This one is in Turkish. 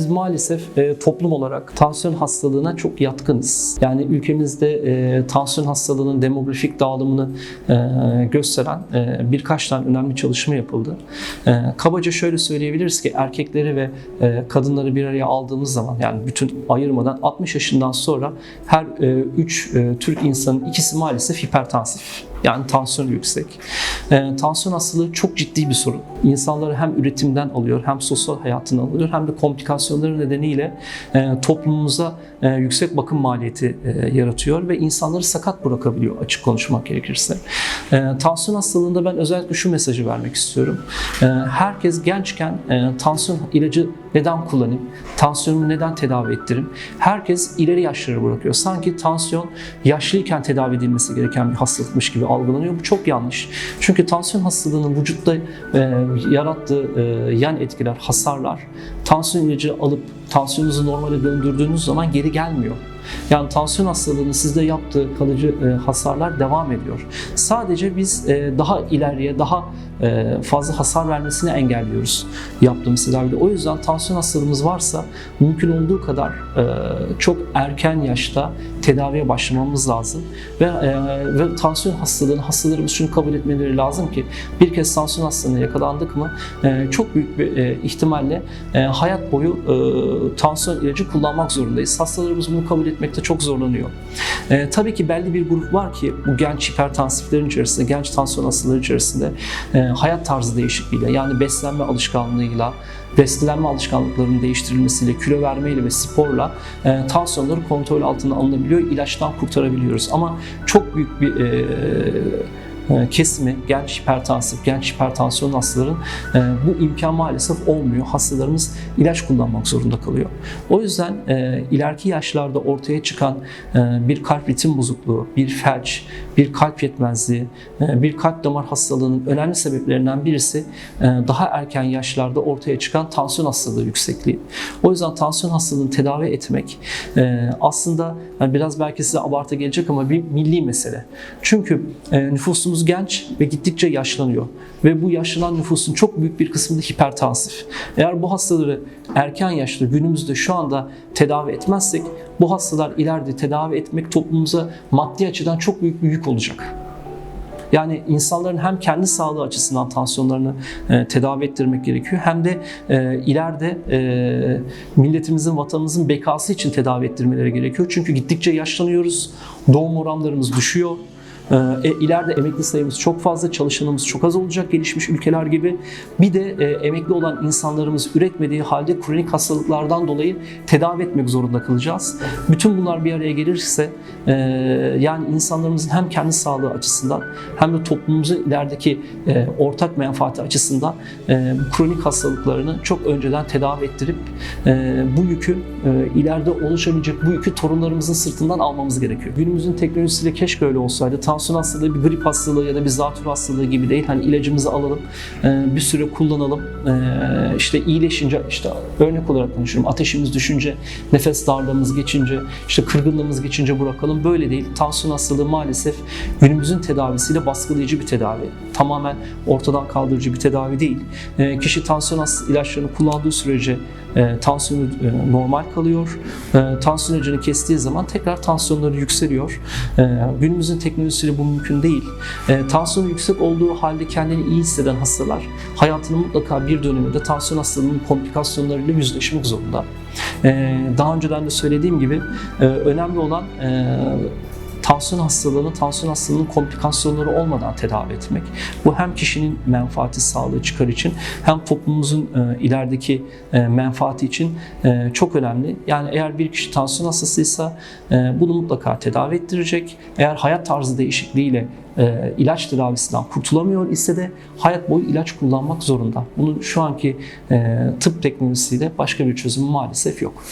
Biz maalesef e, toplum olarak tansiyon hastalığına çok yatkınız. Yani ülkemizde e, tansiyon hastalığının demografik dağılımını e, gösteren e, birkaç tane önemli çalışma yapıldı. E, kabaca şöyle söyleyebiliriz ki erkekleri ve e, kadınları bir araya aldığımız zaman yani bütün ayırmadan 60 yaşından sonra her 3 Türk insanın ikisi maalesef hipertansif. Yani tansiyonu yüksek. E, tansiyon hastalığı çok ciddi bir sorun. İnsanları hem üretimden alıyor, hem sosyal hayatını alıyor, hem de komplikasyonları nedeniyle e, toplumumuza e, yüksek bakım maliyeti e, yaratıyor ve insanları sakat bırakabiliyor açık konuşmak gerekirse. E, tansiyon hastalığında ben özellikle şu mesajı vermek istiyorum. E, herkes gençken e, tansiyon ilacı neden kullanayım? Tansiyonumu neden tedavi ettirim? Herkes ileri yaşları bırakıyor. Sanki tansiyon yaşlıyken tedavi edilmesi gereken bir hastalıkmış gibi algılanıyor. Bu çok yanlış. Çünkü tansiyon hastalığının vücutta e, yarattığı e, yan etkiler, hasarlar, tansiyon ilacı alıp tansiyonunuzu normale döndürdüğünüz zaman geri gelmiyor. Yani tansiyon hastalığının sizde yaptığı kalıcı e, hasarlar devam ediyor. Sadece biz e, daha ileriye, daha e, fazla hasar vermesini engelliyoruz yaptığımız tedavide. O yüzden tansiyon hastalığımız varsa mümkün olduğu kadar çok erken yaşta tedaviye başlamamız lazım. Ve, ve tansiyon hastalığını hastalarımız şunu kabul etmeleri lazım ki bir kez tansiyon hastalığına yakalandık mı çok büyük bir ihtimalle hayat boyu tansiyon ilacı kullanmak zorundayız. Hastalarımız bunu kabul etmekte çok zorlanıyor. E, tabii ki belli bir grup var ki bu genç hipertansiflerin içerisinde, genç tansiyon hastaları içerisinde e, hayat tarzı değişikliğiyle yani beslenme alışkanlığıyla, beslenme alışkanlıklarının değiştirilmesiyle, kilo vermeyle ve sporla e, tansiyonları kontrol altına alınabiliyor, ilaçtan kurtarabiliyoruz. Ama çok büyük bir e, kesimi genç hipertansif, genç hipertansiyon hastaların e, bu imkan maalesef olmuyor. Hastalarımız ilaç kullanmak zorunda kalıyor. O yüzden e, ileriki yaşlarda ortaya çıkan e, bir kalp ritim bozukluğu, bir felç, bir kalp yetmezliği, e, bir kalp damar hastalığının önemli sebeplerinden birisi e, daha erken yaşlarda ortaya çıkan tansiyon hastalığı yüksekliği. O yüzden tansiyon hastalığını tedavi etmek e, aslında biraz belki size abartı gelecek ama bir milli mesele. Çünkü e, nüfusumuz genç ve gittikçe yaşlanıyor. Ve bu yaşlanan nüfusun çok büyük bir kısmı da hipertansif. Eğer bu hastaları erken yaşta günümüzde şu anda tedavi etmezsek bu hastalar ileride tedavi etmek toplumumuza maddi açıdan çok büyük bir yük olacak. Yani insanların hem kendi sağlığı açısından tansiyonlarını e, tedavi ettirmek gerekiyor hem de e, ileride e, milletimizin, vatanımızın bekası için tedavi ettirmeleri gerekiyor. Çünkü gittikçe yaşlanıyoruz, doğum oranlarımız düşüyor. E, ileride emekli sayımız çok fazla, çalışanımız çok az olacak gelişmiş ülkeler gibi. Bir de e, emekli olan insanlarımız üretmediği halde kronik hastalıklardan dolayı tedavi etmek zorunda kalacağız. Bütün bunlar bir araya gelirse e, yani insanlarımızın hem kendi sağlığı açısından hem de toplumumuzun ilerideki e, ortak menfaati açısından e, kronik hastalıklarını çok önceden tedavi ettirip e, bu yükü e, ileride oluşabilecek bu yükü torunlarımızın sırtından almamız gerekiyor. Günümüzün teknolojisiyle keşke öyle olsaydı. Tansiyon hastalığı bir grip hastalığı ya da bir zatürre hastalığı gibi değil. Hani ilacımızı alalım, e, bir süre kullanalım. E, işte iyileşince işte örnek olarak konuşuyorum. Ateşimiz düşünce, nefes darlığımız geçince, işte kırgınlığımız geçince bırakalım. Böyle değil. Tansiyon hastalığı maalesef günümüzün tedavisiyle baskılayıcı bir tedavi. Tamamen ortadan kaldırıcı bir tedavi değil. E, kişi tansiyon ilaçlarını kullandığı sürece e, tansiyonu e, normal kalıyor. E, tansiyon ilacını kestiği zaman tekrar tansiyonları yükseliyor. E, günümüzün teknolojisiyle bu mümkün değil. E, tansiyonu yüksek olduğu halde kendini iyi hisseden hastalar hayatının mutlaka bir döneminde tansiyon hastalığının komplikasyonlarıyla yüzleşmek zorunda. E, daha önceden de söylediğim gibi e, önemli olan e, tansiyon hastalığını, tansiyon hastalığının komplikasyonları olmadan tedavi etmek. Bu hem kişinin menfaati, sağlığı, çıkar için hem toplumumuzun e, ilerideki e, menfaati için e, çok önemli. Yani eğer bir kişi tansiyon hastasıysa e, bunu mutlaka tedavi ettirecek. Eğer hayat tarzı değişikliğiyle e, ilaç tedavisinden kurtulamıyor ise de hayat boyu ilaç kullanmak zorunda. Bunun şu anki e, tıp teknolojisiyle başka bir çözümü maalesef yok.